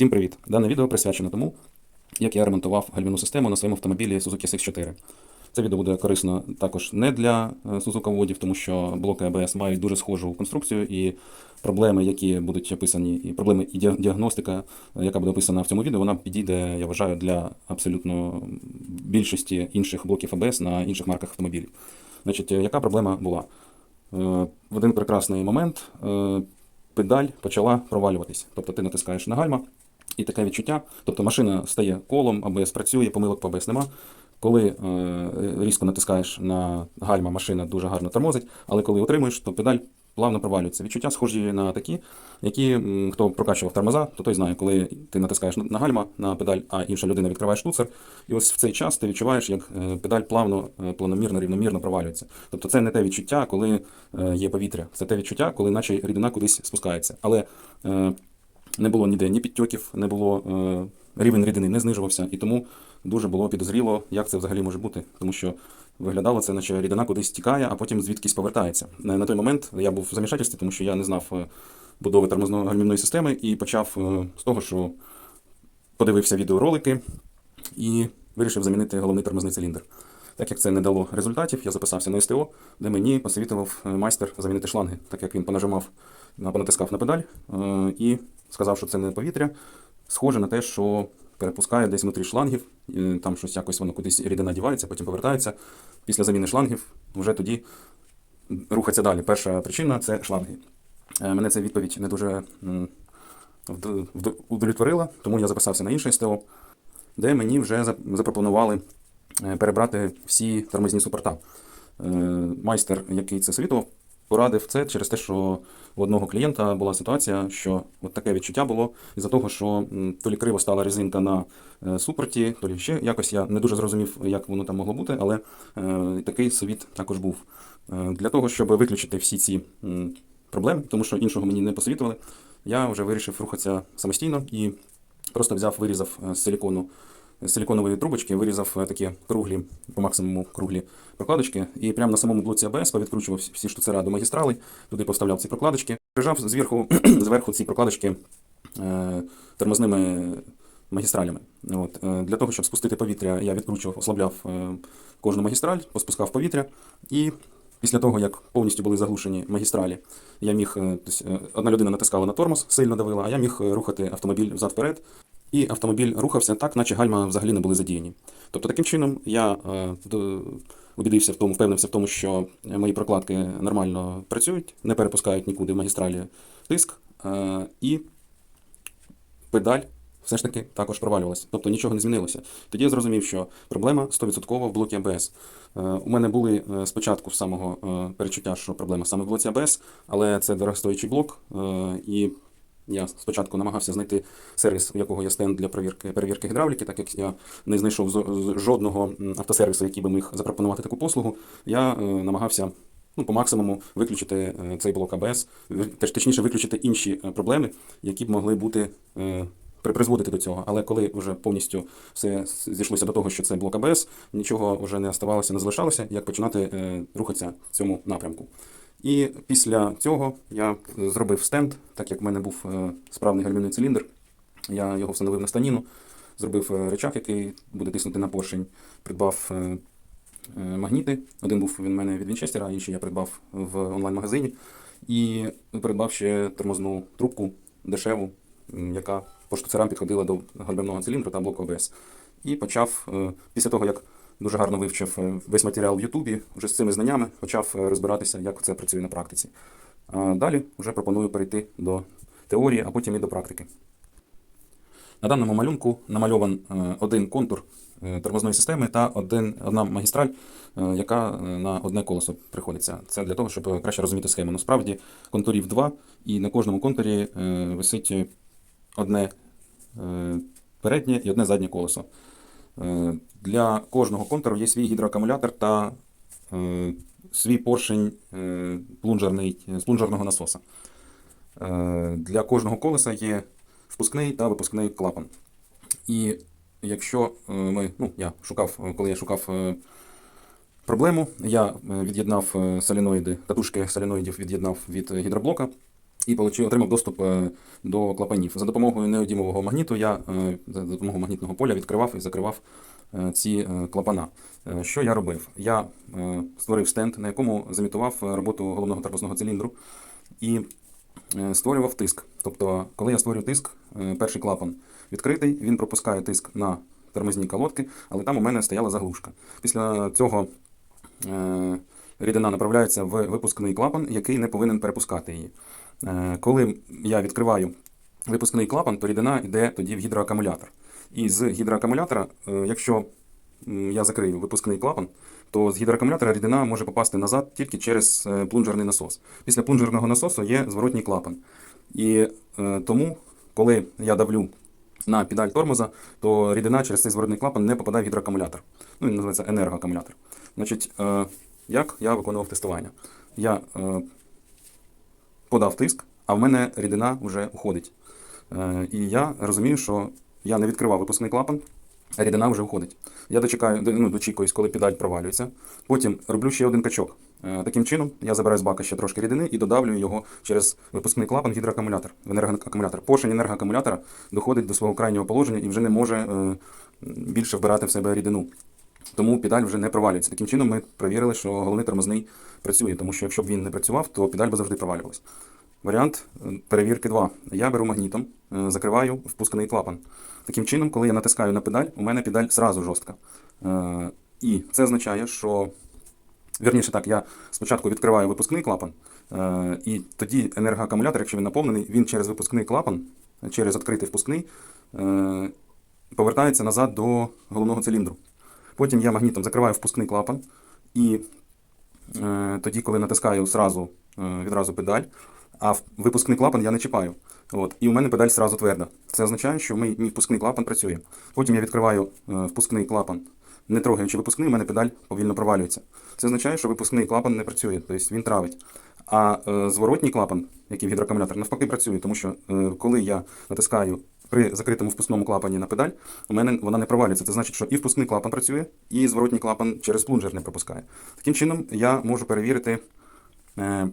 Всім привіт! Дане відео присвячено тому, як я ремонтував гальмівну систему на своєму автомобілі Suzuki SX4. Це відео буде корисно також не для е, Suzuki водів, тому що блоки ABS мають дуже схожу конструкцію, і проблеми, які будуть описані, і проблеми і діагностика, е, яка буде описана в цьому відео, вона підійде, я вважаю, для абсолютно більшості інших блоків ABS на інших марках автомобілів. Значить, е, яка проблема була? В один прекрасний момент педаль почала провалюватись. Тобто ти натискаєш на гальма, і таке відчуття. Тобто машина стає колом, АБС працює, помилок по АБС нема. Коли е, різко натискаєш на гальма, машина дуже гарно тормозить, але коли утримуєш, то педаль плавно провалюється. Відчуття схожі на такі, які хто прокачував тормоза, то той знає, коли ти натискаєш на- гальма на педаль, а інша людина відкриває штуцер, і ось в цей час ти відчуваєш, як е, педаль плавно, е, планомірно, рівномірно провалюється. Тобто це не те відчуття, коли е, є повітря, це те відчуття, коли наче рідина кудись спускається. Але не було ніде ні підтьоків, не було е, рівень рідини не знижувався, і тому дуже було підозріло, як це взагалі може бути, тому що виглядало це, наче рідина кудись тікає, а потім звідкись повертається. На, той момент я був в замішательстві, тому що я не знав е, будови тормозно-гальмівної системи і почав е, з того, що подивився відеоролики і вирішив замінити головний тормозний циліндр. Так як це не дало результатів, я записався на СТО, де мені посовітував е, майстер замінити шланги, так як він понажимав, понатискав на педаль е, і сказав, що це не повітря. Схоже на те, що перепускає десь внутрі шлангів, там щось якось воно кудись рідина дівається, потім повертається. Після заміни шлангів вже тоді рухатися далі. Перша причина це шланги. Е, Мене ця відповідь не дуже удовлетворила, тому я записався на інше СТО, де мені вже запропонували перебрати всі тормозні супорта. Е, Майстер, який це совітував, порадив це через те, що у одного клієнта була ситуація, що от таке відчуття було із-за того, що то лі криво стала резинка на е, супорті, то лі ще якось я не дуже зрозумів, як воно там могло бути, але е, такий совіт також був. Е, Для того, щоб виключити всі ці проблеми, тому що іншого мені не посовітували, я вже вирішив рухатися самостійно і просто взяв, вирізав е, з силікону з трубочки, вирізав е, такі круглі, по максимуму круглі прокладочки, і прямо на самому блоці АБС повідкручував всі штуцера до магістралей, туди поставляв ці прокладочки, прижав зверху, зверху ці прокладочки е, тормозними магістралями. От. е, Для того, щоб спустити повітря, я відкручував, ослабляв кожну магістраль, поспускав повітря, і після того, як повністю були заглушені магістралі, я міг, е, одна людина натискала на тормоз, сильно давила, а я міг рухати автомобіль взад-вперед, і автомобіль рухався так, наче гальма взагалі не були задіяні. Тобто таким чином я е, убідився в тому, впевнився в тому, що мої прокладки нормально працюють, не перепускають нікуди в магістралі тиск, е, і педаль все ж таки також провалювалася. Тобто нічого не змінилося. Тоді я зрозумів, що проблема 100% в блокі АБС. Е, У мене були спочатку самого перечуття, що проблема саме в блоці АБС, але це дорогостоячий блок, і я спочатку намагався знайти сервіс, у якого є стенд для перевірки, перевірки гідравліки, так як я не знайшов з- жодного автосервісу, який би міг запропонувати таку послугу. Я е, намагався ну, по максимуму виключити е, цей блок АБС, точніше виключити інші е, проблеми, які б могли бути. призводити до цього. Але коли вже повністю все зійшлося до того, що це блок АБС, нічого вже не оставалося, не залишалося, як починати рухатися в цьому напрямку. І після цього я зробив стенд, так як в мене був е, справний гальмівний циліндр. Я його встановив на станіну, зробив е, речах, який буде тиснути на поршень, придбав е, магніти. Один був він в мене від Вінчестера, а інший я придбав в онлайн-магазині. І придбав ще тормозну трубку дешеву, яка по штуцерам підходила до гальмівного циліндру та блоку АБС. І почав, після того, як дуже гарно вивчив е, весь матеріал в Ютубі, вже з цими знаннями почав е, розбиратися, як це працює на практиці. Далі вже пропоную перейти до теорії, а потім і до практики. На даному малюнку намальован е, один контур тормозної системи та один, одна магістраль, яка на одне колесо приходиться. Це для того, щоб краще розуміти схему. Насправді контурів два, і на кожному контурі висить одне переднє і одне заднє колесо. Е, Для кожного контуру є свій гідроакумулятор та е, свій поршень е, плунжерний, плунжерного насоса. Для кожного колеса є впускний та випускний клапан. І якщо ми, ну, я шукав, коли я шукав проблему, я від'єднав соліноїди, катушки соліноїдів від'єднав від гідроблока і получив, отримав доступ е, до клапанів. За допомогою неодімового магніту я е, за допомогою магнітного поля відкривав і закривав е, ці клапана. Що я робив? Я створив стенд, на якому замітував роботу головного тормозного циліндру і створював тиск. Тобто, коли я створюю тиск, перший клапан відкритий, він пропускає тиск на тормозні колодки, але там у мене стояла заглушка. Після цього рідина направляється в випускний клапан, який не повинен перепускати її. Е, Коли я відкриваю випускний клапан, то рідина йде тоді в гідроакумулятор. І з гідроакумулятора, е, якщо я закрию випускний клапан, то з гідроакумулятора рідина може попасти назад тільки через е, плунжерний насос. Після плунжерного насосу є зворотній клапан. І тому, коли я давлю на педаль тормоза, то рідина через цей зворотний клапан не попадає в гідроакумулятор. Ну, він називається енергоакумулятор. Значить, як я виконував тестування? Я е, подав тиск, а в мене рідина вже уходить. Е, і я розумію, що я не відкривав випускний клапан, а рідина вже уходить. Я дочекаю, ну, дочікуюсь, коли педаль провалюється. Потім роблю ще один качок. Е, Таким чином, я забираю з бака ще трошки рідини і додавлюю його через випускний клапан в гідроакумулятор, в енергоакумулятор. Поршень енергоакумулятора доходить до свого крайнього положення і вже не може е, більше вбирати в себе рідину. Тому педаль вже не провалюється. Таким чином ми перевірили, що головний тормозний працює, тому що якщо б він не працював, то педаль би завжди провалювалась. Варіант е, перевірки 2. Я беру магнітом, е, закриваю впускний клапан. Таким чином, коли я натискаю на педаль, у мене педаль зразу жорстка. Е, І це означає, що Вірніше так, я спочатку відкриваю випускний клапан, і тоді енергоакумулятор, якщо він наповнений, він через випускний клапан, через відкритий впускний, повертається назад до головного циліндру. Потім я магнітом закриваю впускний клапан, і е, тоді, коли натискаю зразу, е, відразу педаль, а випускний клапан я не чіпаю. От, і у мене педаль зразу тверда. Це означає, що мій, мій впускний клапан працює. Потім я відкриваю е, впускний клапан, не трогаючи випускний, у мене педаль повільно провалюється. Це означає, що випускний клапан не працює, тобто він травить. А е, зворотній клапан, який в гідроакумулятор, навпаки працює, тому що е, коли я натискаю при закритому впускному клапані на педаль, у мене вона не провалюється. Це значить, що і впускний клапан працює, і зворотній клапан через плунжер не пропускає. Таким чином, я можу перевірити е,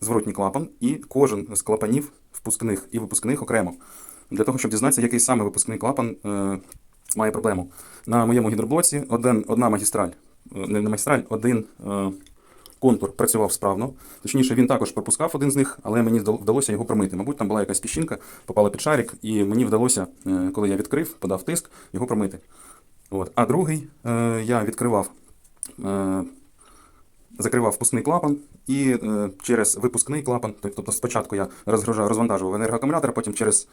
зворотній клапан і кожен з клапанів впускних і випускних окремо. Для того, щоб дізнатися, який саме випускний клапан е, має проблему. На моєму гідроблоці один, одна магістраль, е, не магістраль, один контур працював справно. Точніше, він також пропускав один з них, але мені вдалося його промити. Мабуть, там була якась піщинка, попала під шарик, і мені вдалося, е, коли я відкрив, подав тиск, його промити. От. А другий е, я відкривав. Е, закривав впускний клапан і через випускний клапан, тобто спочатку я розгружав, розвантажував енергоакумулятор, потім через,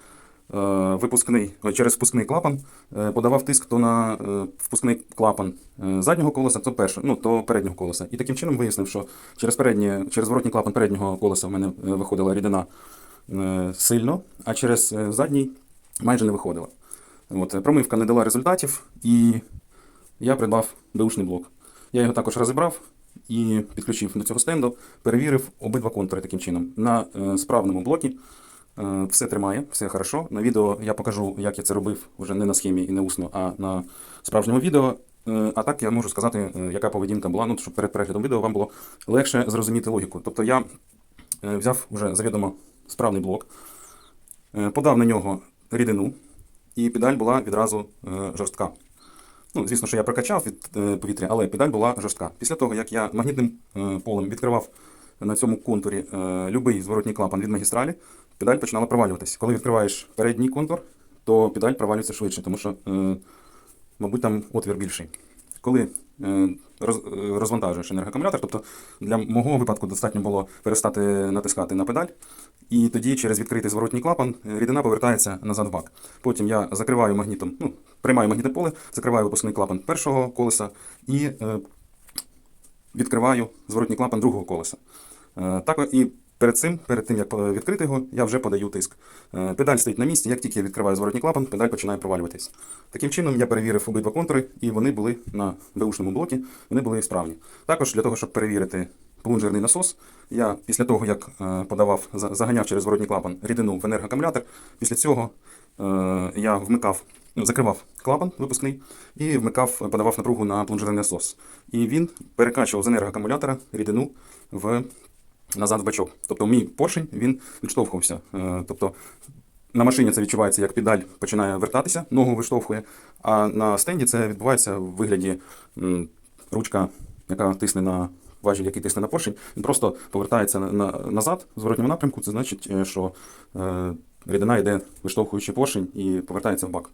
випускний, через впускний клапан е, подавав тиск то на е, впускний клапан е, заднього колеса, то перше, ну, то переднього колеса. І таким чином вияснив, що через, переднє, через зворотній клапан переднього колеса в мене е, виходила рідина е, сильно, а через е, задній майже не виходила. От, е, промивка не дала результатів, і я придбав беушний блок. Я його також розібрав і підключив до цього стенду, перевірив обидва контури таким чином. На е, справному блокі е, все тримає, все хорошо. На відео я покажу, як я це робив вже не на схемі і не усно, а на справжньому відео. Е, а так я можу сказати, е, яка поведінка була, ну, щоб перед переглядом відео вам було легше зрозуміти логіку. Тобто я е, взяв вже завідомо справний блок, е, подав на нього рідину, і педаль була відразу е, жорстка. Ну, звісно, що я прокачав від е, повітря, але педаль була жорстка. Після того, як я магнітним е, полем відкривав на цьому контурі е, любий зворотній клапан від магістралі, педаль починала провалюватись. Коли відкриваєш передній контур, то педаль провалюється швидше, тому що, е, мабуть, там отвір більший. Коли е, е, розвантажуєш енергоакумулятор, тобто для мого випадку достатньо було перестати натискати на педаль, і тоді через відкритий зворотній клапан рідина повертається назад в бак. Потім я закриваю магнітом, ну, приймаю магнітне поле, закриваю випускний клапан першого колеса і відкриваю зворотній клапан другого колеса. Так, і перед цим, перед тим, як е, відкрити його, я вже подаю тиск. Е, Педаль стоїть на місці, як тільки я відкриваю зворотній клапан, педаль починає провалюватись. Таким чином я перевірив обидва контури, і вони були на беушному блокі, вони були справні. Також для того, щоб перевірити плунжерний насос, я після того, як е, подавав, заганяв через зворотній клапан рідину в енергоакумулятор, після цього я вмикав, закривав клапан випускний і вмикав, подавав напругу на плунжерний насос. І він перекачував з енергоакумулятора рідину в назад в бачок. Тобто мій поршень він відштовхувався. Е, Тобто на машині це відчувається, як педаль починає вертатися, ногу виштовхує, а на стенді це відбувається в вигляді ручка, яка тисне на важіль, який тисне на поршень, він просто повертається на, на, назад в зворотньому напрямку. Це значить, е, що е, рідина йде виштовхуючи поршень і повертається в бак.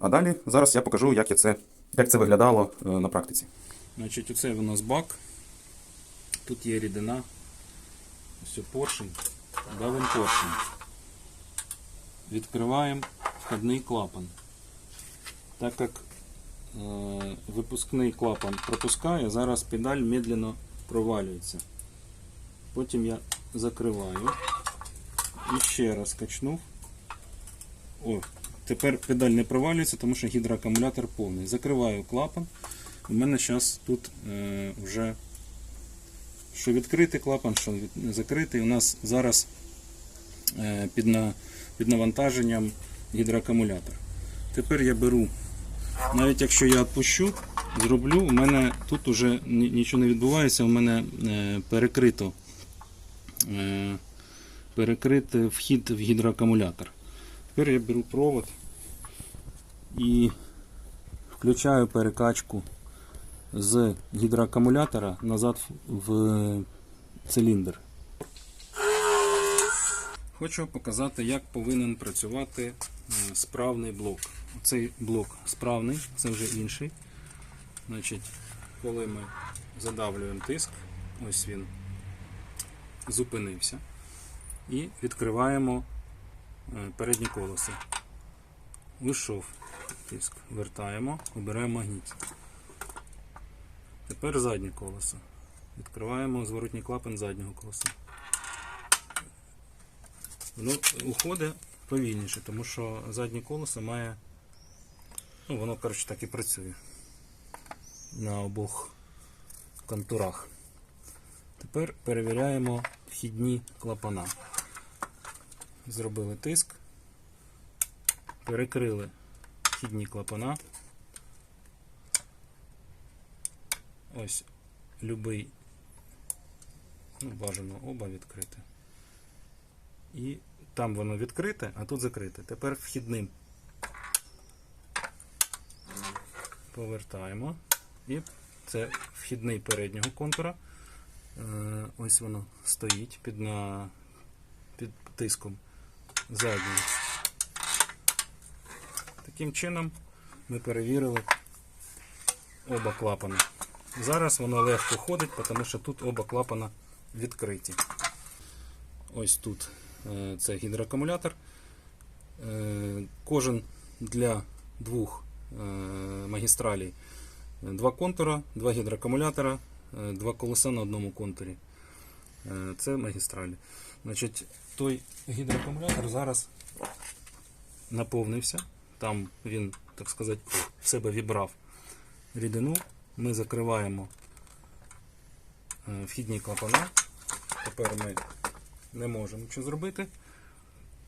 А далі зараз я покажу, як, я це, як це виглядало на практиці. Значить, оце у нас бак. Тут є рідина. Ось поршень. Давим поршень. Відкриваємо входний клапан. Так як е, випускний клапан пропускає, зараз педаль медленно провалюється. Потім я закриваю і ще раз качнув. О, тепер педаль не провалюється, тому що гідроакумулятор повний. Закриваю клапан. У мене зараз тут е, вже що відкритий клапан, що закритий. У нас зараз е, під, навантаженням гідроакумулятор. Тепер я беру, навіть якщо я відпущу, зроблю, у мене тут ні- нічого не відбувається, у мене е, перекрито, е, перекритий вхід в гідроакумулятор. Тепер я беру провод і включаю перекачку з гідроакумулятора назад в циліндр. Хочу показати, як повинен працювати е, справний блок. Цей блок справний, це вже інший. Значить, коли ми задавлюємо тиск, ось він зупинився. І відкриваємо е, передні колеса. Вийшов тиск. Вертаємо, обираємо магніт. Тепер заднє колесо. Відкриваємо зворотній клапан заднього колеса. Воно уходить повільніше, тому що заднє колесо має. Ну, воно, коротше, так і працює на обох контурах. Тепер перевіряємо вхідні клапана. Зробили тиск, перекрили вхідні клапана. Ось любий, ну, бажано оба відкрити. І там воно відкрите, а тут закрите. Тепер вхідним повертаємо. І це вхідний переднього контура. Е, Ось воно стоїть під, на, під тиском заднього. Таким чином ми перевірили оба клапани. Зараз воно легко ходить, тому що тут оба клапана відкриті. Ось тут е, це гідроакумулятор. Е, Кожен для двох е, магістралей два контура, два гідроакумулятора, два колеса на одному контурі. Це магістралі. Значить, той гідроакумулятор зараз наповнився. Там він, так сказати, в себе вібрав рідину. Ми закриваємо е, вхідні клапана. Тепер ми не можемо нічого зробити.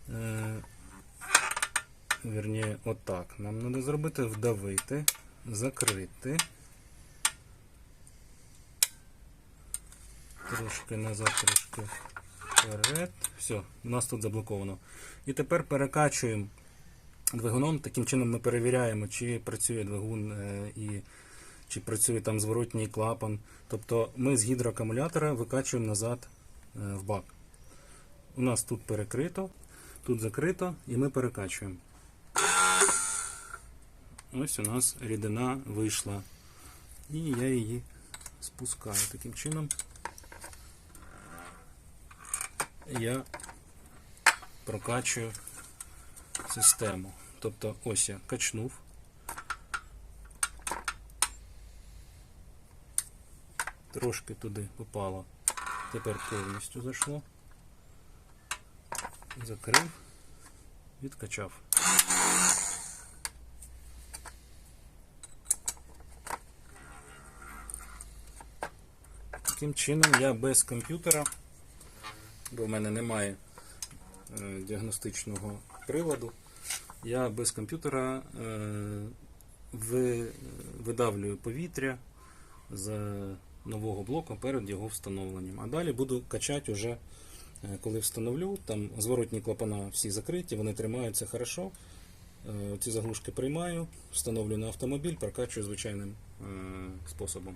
Е, Вірніше, отак. Нам треба зробити вдавити, закрити. Трошки назад, трошки вперед. Все, у нас тут заблоковано. І тепер перекачуємо двигуном. Таким чином ми перевіряємо, чи працює двигун е, і чи працює там зворотній клапан. Тобто ми з гідроакумулятора викачуємо назад е, в бак. У нас тут перекрито, тут закрито, і ми перекачуємо. Ось у нас рідина вийшла. І я її спускаю. Таким чином я прокачую систему. Тобто ось я качнув. Трошки туди попало. Тепер повністю зайшло. Закрив, відкачав. Таким чином я без комп'ютера, бо в мене немає е, діагностичного приладу, я без комп'ютера е, видавлюю повітря з нового блоку перед його встановленням. А далі буду качати уже, е, коли встановлю. Там зворотні клапана всі закриті, вони тримаються хорошо. Е, Ці заглушки приймаю, встановлю на автомобіль, прокачую звичайним е, способом.